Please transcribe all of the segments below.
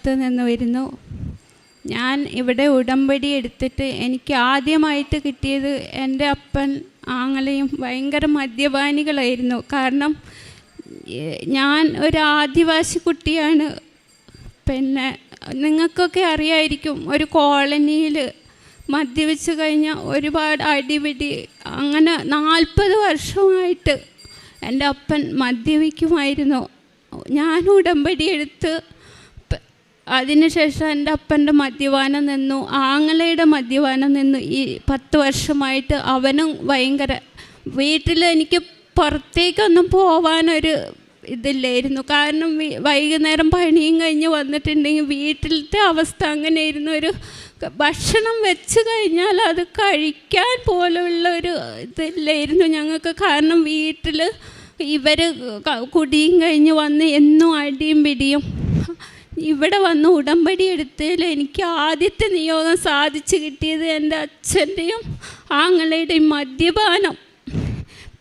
സ്ഥലത്ത് നിന്ന് വരുന്നു. ഞാൻ ഇവിടെ ഉടമ്പടി എടുത്തിട്ട് എനിക്ക് ആദ്യമായിട്ട് കിട്ടിയത് എന്റെ അപ്പൻ ആങ്ങളെയും ഭയങ്കര മദ്യപാനികളായിരുന്നു. കാരണം ഞാൻ ഒരു ആദിവാസി കുട്ടിയാണ്. പിന്നെ നിങ്ങൾക്കൊക്കെ അറിയായിരിക്കും ഒരു കോളനിയിൽ മദ്യപിച്ച് കഴിഞ്ഞാൽ ഒരുപാട് അടിപിടി അങ്ങനെ നാൽപ്പത് വർഷമായിട്ട് എന്റെ അപ്പൻ മദ്യപിക്കുമായിരുന്നു. ഞാൻ ഉടമ്പടി എടുത്ത് അതിനുശേഷം എന്റെ അപ്പന്റെ മദ്യപാനം നിന്നു ആങ്ങളയുടെ മദ്യപാനം നിന്നു. ഈ പത്ത് വർഷമായിട്ട് അവനും ഭയങ്കര വീട്ടിൽ എനിക്ക് പുറത്തേക്കൊന്നും പോവാനൊരു ഇതില്ലായിരുന്നു. കാരണം വൈകുന്നേരം പണിയും കഴിഞ്ഞ് വന്നിട്ടുണ്ടെങ്കിൽ വീട്ടിലത്തെ അവസ്ഥ അങ്ങനെയായിരുന്നു. ഒരു ഭക്ഷണം വെച്ച് കഴിഞ്ഞാൽ അത് കഴിക്കാൻ പോലുള്ള ഒരു ഇതില്ലായിരുന്നു ഞങ്ങൾക്ക്. കാരണം വീട്ടിൽ ഇവർ കുടിയും കഴിഞ്ഞ് വന്ന് എന്നും അടിയും പിടിയും ഇവിടെ വന്ന് ഉടമ്പടി എടുത്തതിൽ എനിക്ക് ആദ്യത്തെ നിയോഗം സാധിച്ചു കിട്ടിയത് എന്റെ അച്ഛന്റെയും ആങ്ങളുടെയും മദ്യപാനം.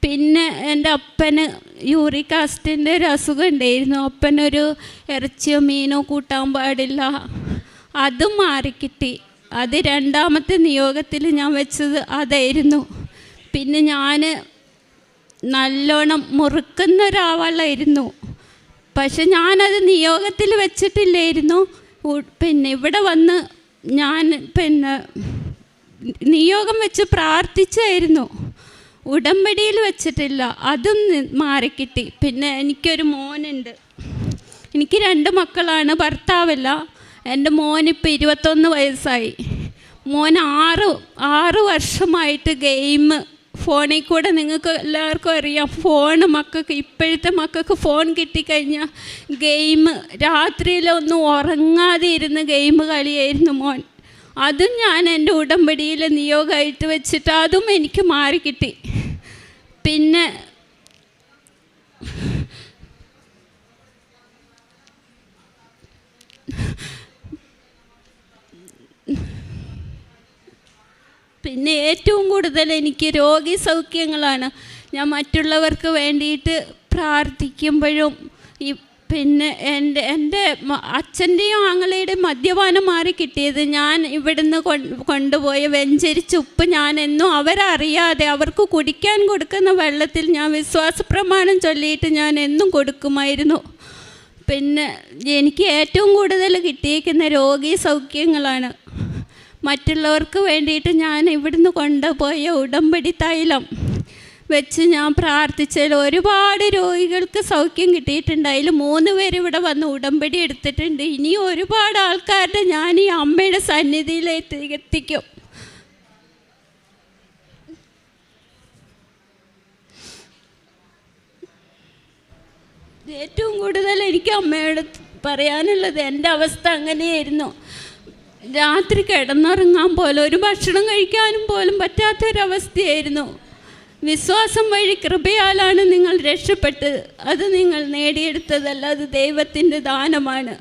പിന്നെ എന്റെ അപ്പന് യൂറിക് ആസിഡിന്റെ ഒരു അസുഖം ഉണ്ടായിരുന്നു. അപ്പനൊരു ഇറച്ചിയോ മീനോ കൂട്ടാൻ പാടില്ല. അതും മാറിക്കിട്ടി. അത് രണ്ടാമത്തെ നിയോഗത്തിൽ ഞാൻ വെച്ചത് അതായിരുന്നു. പിന്നെ ഞാൻ നല്ലോണം മുറുക്കുന്ന ഒരാളായിരുന്നു പക്ഷെ ഞാനത് നിയോഗത്തിൽ വെച്ചിട്ടില്ലായിരുന്നു. പിന്നെ ഇവിടെ വന്ന് ഞാൻ പിന്നെ നിയോഗം വെച്ച് പ്രാർത്ഥിച്ചായിരുന്നു. ഉടമ്പടിയിൽ വെച്ചിട്ടില്ല. അതും മാറിക്കിട്ടി. പിന്നെ എനിക്കൊരു മോനുണ്ട്. എനിക്ക് രണ്ട് മക്കളാണ്. ഭർത്താവല്ല. എന്റെ മോനിപ്പോൾ ഇരുപത്തൊന്ന് വയസ്സായി. മോൻ ആറ് ആറ് വർഷമായിട്ട് ഗെയിം ഫോണിൽ കൂടെ നിങ്ങൾക്ക് എല്ലാവർക്കും അറിയാം. ഫോൺ മക്കൾക്ക് ഇപ്പോഴത്തെ മക്കൾക്ക് ഫോൺ കിട്ടിക്കഴിഞ്ഞാൽ ഗെയിം രാത്രിയിലൊന്നും ഉറങ്ങാതെ ഇരുന്ന് ഗെയിം കളിയായിരുന്നു മോൻ. അതും ഞാൻ എന്റെ ഉടമ്പടിയിൽ നിയോഗമായിട്ട് വെച്ചിട്ട് അതും എനിക്ക് മാറി കിട്ടി. പിന്നെ പിന്നെ ഏറ്റവും കൂടുതൽ എനിക്ക് രോഗി സൗഖ്യങ്ങളാണ്. ഞാൻ മറ്റുള്ളവർക്ക് വേണ്ടിയിട്ട് പ്രാർത്ഥിക്കുമ്പോഴും ഈ പിന്നെ എന്റെ എന്റെ അച്ഛന്റെയും ആങ്ങളയുടെയും മദ്യപാനം മാറി കിട്ടിയത് ഞാൻ ഇവിടുന്ന് കൊണ്ടുപോയ വെഞ്ചരിച്ച ഉപ്പ് ഞാൻ എന്നും അവരറിയാതെ അവർക്ക് കുടിക്കാൻ കൊടുക്കുന്ന വെള്ളത്തിൽ ഞാൻ വിശ്വാസ പ്രമാണം ചൊല്ലിയിട്ട് ഞാൻ എന്നും കൊടുക്കുമായിരുന്നു. പിന്നെ എനിക്ക് ഏറ്റവും കൂടുതൽ കിട്ടിയേക്കുന്ന രോഗി സൗഖ്യങ്ങളാണ്. മറ്റുള്ളവർക്ക് വേണ്ടിയിട്ട് ഞാൻ ഇവിടുന്ന് കൊണ്ടുപോയ ഉടമ്പടി തൈലം വെച്ച് ഞാൻ പ്രാർത്ഥിച്ചതിൽ ഒരുപാട് രോഗികൾക്ക് സൗഖ്യം കിട്ടിയിട്ടുണ്ട്. അതിൽ മൂന്ന് പേര് ഇവിടെ വന്ന് ഉടമ്പടി എടുത്തിട്ടുണ്ട്. ഇനി ഒരുപാട് ആൾക്കാരുടെ ഞാൻ ഈ അമ്മയുടെ സന്നിധിയിലേക്ക് എത്തിക്കും. ഏറ്റവും കൂടുതൽ എനിക്ക് അമ്മയോട് പറയാനുള്ളത് എന്റെ അവസ്ഥ അങ്ങനെയായിരുന്നു. രാത്രി കിടന്നുറങ്ങാൻ പോലും ഒരു ഭക്ഷണം കഴിക്കാനും പോലും പറ്റാത്തൊരവസ്ഥയായിരുന്നു. വിശ്വാസം വഴി കൃപയാലാണ് നിങ്ങൾ രക്ഷപ്പെട്ടത്. അത് നിങ്ങൾ നേടിയെടുത്തതല്ല അത് ദൈവത്തിന്റെ ദാനമാണ്.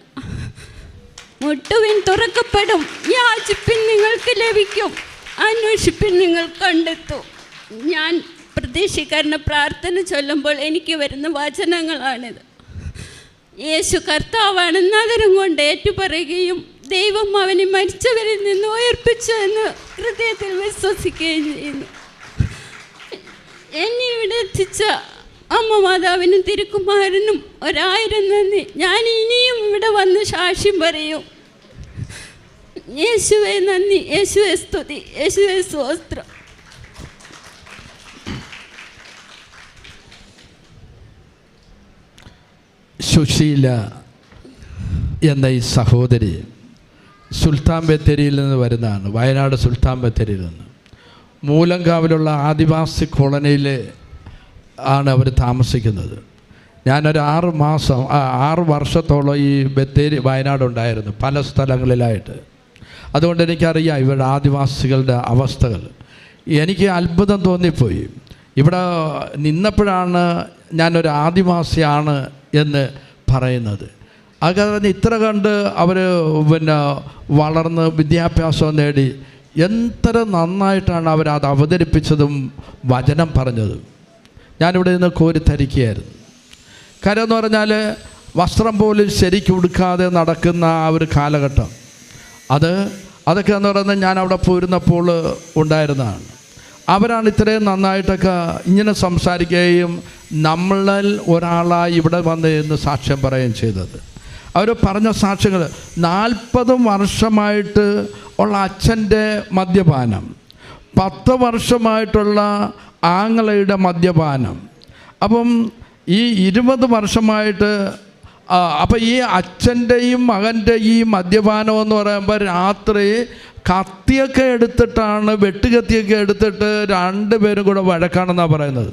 മുട്ടുവിൻ തുറക്കപ്പെടും യാചിപ്പിൻ നിങ്ങൾക്ക് ലഭിക്കും അന്വേഷിപ്പിൻ നിങ്ങൾ കണ്ടെത്തും. ഞാൻ പ്രതീക്ഷിക്കാരന പ്രാർത്ഥന ചൊല്ലുമ്പോൾ എനിക്ക് വരുന്ന വചനങ്ങളാണിത്. യേശു കർത്താവാണെന്ന് കൊണ്ട് ഏറ്റുപറയുകയും ദൈവം അവനെ മരിച്ചവരിൽ നിന്ന് ഉയർപ്പിച്ചു എന്ന് ഹൃദയത്തിൽ വിശ്വസിക്കുകയും ചെയ്യുന്നു. എന്നെ ഇവിടെ എത്തിച്ച അമ്മ മാതാവിനും തിരുക്കുമാരനും ഒരായിരം നന്ദി. ഞാൻ ഇനിയും ഇവിടെ വന്ന് സാക്ഷ്യം പറയും. യേശുവെ നന്ദി യേശുവെ സ്തുതി യേശുവെ സ്തോത്രം. സുശീല എന്ന ഈ സഹോദരി സുൽത്താൻ ബത്തേരിയിൽ നിന്ന് വരുന്നതാണ് വയനാട് സുൽത്താൻ ബത്തേരിയിൽ നിന്ന്. മൂലങ്കാവിലുള്ള ആദിവാസി കോളനിയിൽ ആണ് അവർ താമസിക്കുന്നത്. ഞാനൊരു ആറ് മാസം ആറ് വർഷത്തോളം ഈ ബത്തേരി വയനാടുണ്ടായിരുന്നു പല സ്ഥലങ്ങളിലായിട്ട്. അതുകൊണ്ട് എനിക്കറിയാം ഇവരുടെ ആദിവാസികളുടെ അവസ്ഥകൾ. എനിക്ക് അത്ഭുതം തോന്നിപ്പോയി. ഇവിടെ നിന്നപ്പോഴാണ് ഞാനൊരു ആദിവാസിയാണ് എന്ന് പറയുന്നത്. അത് ഇത്ര കണ്ട് അവർ പിന്നെ വളർന്ന് വിദ്യാഭ്യാസം നേടി എത്ര നന്നായിട്ടാണ് അവരത് അവതരിപ്പിച്ചതും വചനം പറഞ്ഞതും. ഞാനിവിടെ നിന്ന് കോരിത്തരിക്കുകയായിരുന്നു കാര്യം എന്ന് പറഞ്ഞാൽ വസ്ത്രം പോലും ശരിക്കും ഉടുക്കാതെ നടക്കുന്ന ആ ഒരു കാലഘട്ടം. അത് അതൊക്കെ എന്ന് പറയുന്നത് ഞാൻ അവിടെ പോരുന്നപ്പോൾ ഉണ്ടായിരുന്നതാണ്. അവരാണ് ഇത്രയും നന്നായിട്ടൊക്കെ ഇങ്ങനെ സംസാരിക്കുകയും നമ്മളിൽ ഒരാളായി ഇവിടെ വന്ന് എന്ന് സാക്ഷ്യം പറയുകയും ചെയ്തത്. അവർ പറഞ്ഞ സാക്ഷ്യങ്ങൾ നാൽപ്പത് വർഷമായിട്ട് ഉള്ള അച്ഛന്റെ മദ്യപാനം. പത്ത് വർഷമായിട്ടുള്ള ആങ്ങളയുടെ മദ്യപാനം. അപ്പം ഈ ഇരുപത് വർഷമായിട്ട് അപ്പം ഈ അച്ഛന്റെയും മകന്റെ ഈ മദ്യപാനം എന്ന് പറയുമ്പോൾ രാത്രി കത്തിയൊക്കെ എടുത്തിട്ടാണ് വെട്ടുകത്തിയൊക്കെ എടുത്തിട്ട് രണ്ടുപേരും കൂടെ വഴക്കാണെന്നാണ് പറയുന്നത്.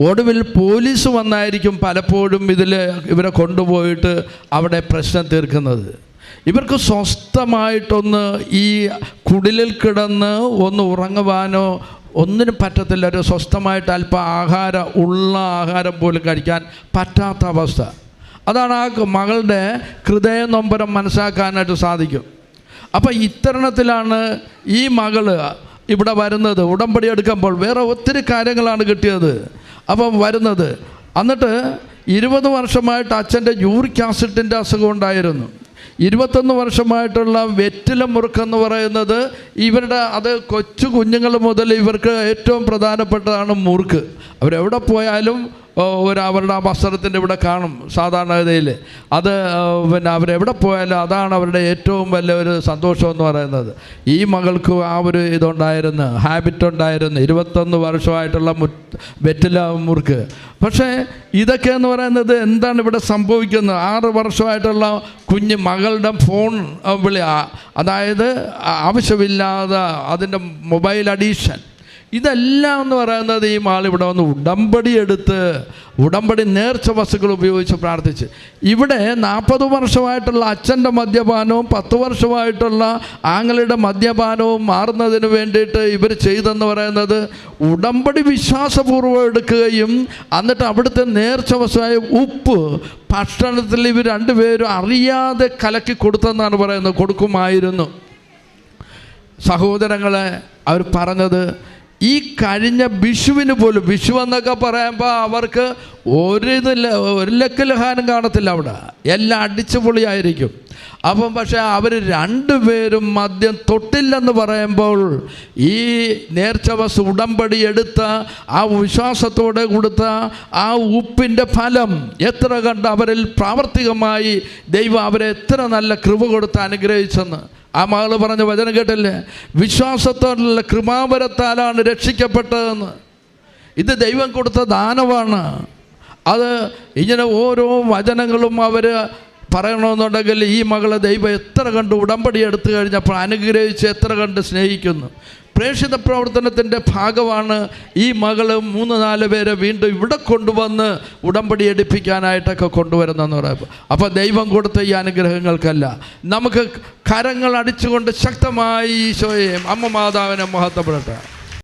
ഒടുവിൽ പോലീസ് വന്നായിരിക്കും പലപ്പോഴും ഇതിൽ ഇവരെ കൊണ്ടുപോയിട്ട് അവിടെ പ്രശ്നം തീർക്കുന്നത്. ഇവർക്ക് സ്വസ്ഥമായിട്ടൊന്ന് ഈ കുടിലിൽ കിടന്ന് ഒന്ന് ഉറങ്ങുവാനോ ഒന്നിനും പറ്റത്തില്ല. ഒരു സ്വസ്ഥമായിട്ട് അല്പം ആഹാരം ഉള്ള ആഹാരം പോലും കഴിക്കാൻ പറ്റാത്ത അവസ്ഥ. അതാണ് ആ മകളുടെ ഹൃദയ നൊമ്പരം മനസ്സിലാക്കാനായിട്ട് സാധിക്കും. അപ്പം ഇത്തരണത്തിലാണ് ഈ മകൾ ഇവിടെ വരുന്നത്. ഉടമ്പടി എടുക്കുമ്പോൾ വേറെ ഒത്തിരി കാര്യങ്ങളാണ് കിട്ടിയത്. അപ്പം വരുന്നത്. എന്നിട്ട് ഇരുപത് വർഷമായിട്ട് അച്ഛന്റെ യൂറിക് ആസിഡിന്റെ അസുഖം ഉണ്ടായിരുന്നു. ഇരുപത്തൊന്ന് വർഷമായിട്ടുള്ള വെറ്റില മുറുക്കെന്ന് പറയുന്നത് ഇവരുടെ അത് കൊച്ചു കുഞ്ഞുങ്ങൾ മുതൽ ഇവർക്ക് ഏറ്റവും പ്രധാനപ്പെട്ടതാണ് മുറുക്ക്. അവരെവിടെ പോയാലും ഒരു അവരുടെ ആ വസ്ത്രത്തിന്റെ ഇവിടെ കാണും സാധാരണഗതിയിൽ. അത് പിന്നെ അവരെവിടെ പോയാലും അതാണ് അവരുടെ ഏറ്റവും വലിയ ഒരു സന്തോഷം എന്ന് പറയുന്നത്. ഈ മകൾക്ക് ആ ഒരു ഇതുണ്ടായിരുന്നു ഹാബിറ്റ് ഉണ്ടായിരുന്നു ഇരുപത്തൊന്ന് വർഷമായിട്ടുള്ള മു വെറ്റില മുറുക്ക്. പക്ഷേ ഇതൊക്കെ എന്ന് പറയുന്നത് എന്താണ് ഇവിടെ സംഭവിക്കുന്നത്? ആറ് വർഷമായിട്ടുള്ള കുഞ്ഞ് മകളുടെ ഫോൺ വിളി അതായത് ആവശ്യമില്ലാതെ അതിന്റെ മൊബൈൽ അഡീഷൻ ഇതെല്ലാം എന്ന് പറയുന്നത് ഈ ആൾ ഇവിടെ വന്ന് ഉടമ്പടി എടുത്ത് ഉടമ്പടി നേർച്ച വസ്തുക്കൾ ഉപയോഗിച്ച് പ്രാർത്ഥിച്ച്. ഇവിടെ നാൽപ്പത് വർഷമായിട്ടുള്ള അച്ഛന്റെ മദ്യപാനവും പത്ത് വർഷമായിട്ടുള്ള ആങ്ങളുടെ മദ്യപാനവും മാറുന്നതിന് വേണ്ടിയിട്ട് ഇവർ ചെയ്തെന്ന് പറയുന്നത് ഉടമ്പടി വിശ്വാസപൂർവം എടുക്കുകയും എന്നിട്ട് അവിടുത്തെ നേർച്ച വസ്തുവായ ഉപ്പ് ഭക്ഷണത്തിൽ ഇവർ രണ്ടുപേരും അറിയാതെ കലക്കി കൊടുത്തെന്നാണ് പറയുന്നത്. കൊടുക്കുമായിരുന്നു. സഹോദരങ്ങളെ അവർ പറഞ്ഞത് ഈ കഴിഞ്ഞ വിഷുവിന് പോലും വിഷു എന്നൊക്കെ പറയുമ്പോൾ അവർക്ക് ഒരു ഇതില്ല ഒരു ലക്കലഹാരം കാണത്തില്ല അവിടെ. എല്ലാം അടിച്ചു പൊളിയായിരിക്കും. അപ്പം പക്ഷേ അവർ രണ്ടുപേരും മദ്യം തൊട്ടില്ലെന്ന് പറയുമ്പോൾ ഈ നേർച്ച ഉടമ്പടി എടുത്ത ആ വിശ്വാസത്തോടെ കൊടുത്ത ആ ഉപ്പിന്റെ ഫലം എത്ര കണ്ട് അവരിൽ പ്രാവർത്തികമായി ദൈവം അവരെ എത്ര നല്ല കൃപ കൊടുത്ത് അനുഗ്രഹിച്ചെന്ന്. ആ മകൾ പറഞ്ഞ വചനം കേട്ടല്ലേ? വിശ്വാസത്തോടുള്ള കൃപാവരത്താലാണ് രക്ഷിക്കപ്പെട്ടതെന്ന്. ഇത് ദൈവം കൊടുത്ത ദാനമാണ്. അത് ഇങ്ങനെ ഓരോ വചനങ്ങളും അവർ പറയണമെന്നുണ്ടെങ്കിൽ ഈ മകളെ ദൈവം എത്ര കണ്ട് ഉടമ്പടി എടുത്തു കഴിഞ്ഞപ്പോൾ അനുഗ്രഹിച്ച് എത്ര കണ്ട് സ്നേഹിക്കുന്നു. പ്രേക്ഷിത പ്രവർത്തനത്തിന്റെ ഭാഗമാണ് ഈ മകൾ മൂന്ന് നാല് പേരെ വീണ്ടും ഇവിടെ കൊണ്ടുവന്ന് ഉടമ്പടി എടുപ്പിക്കാനായിട്ടൊക്കെ കൊണ്ടുവരുന്നതെന്ന് പറയുമ്പോൾ. അപ്പോൾ ദൈവം കൊടുത്ത ഈ അനുഗ്രഹങ്ങൾക്കല്ല. നമുക്ക് കരങ്ങൾ അടിച്ചുകൊണ്ട് ശക്തമായി ഈശോയെ അമ്മ മാതാവിനെ മഹത്വപ്പെടട്ടെ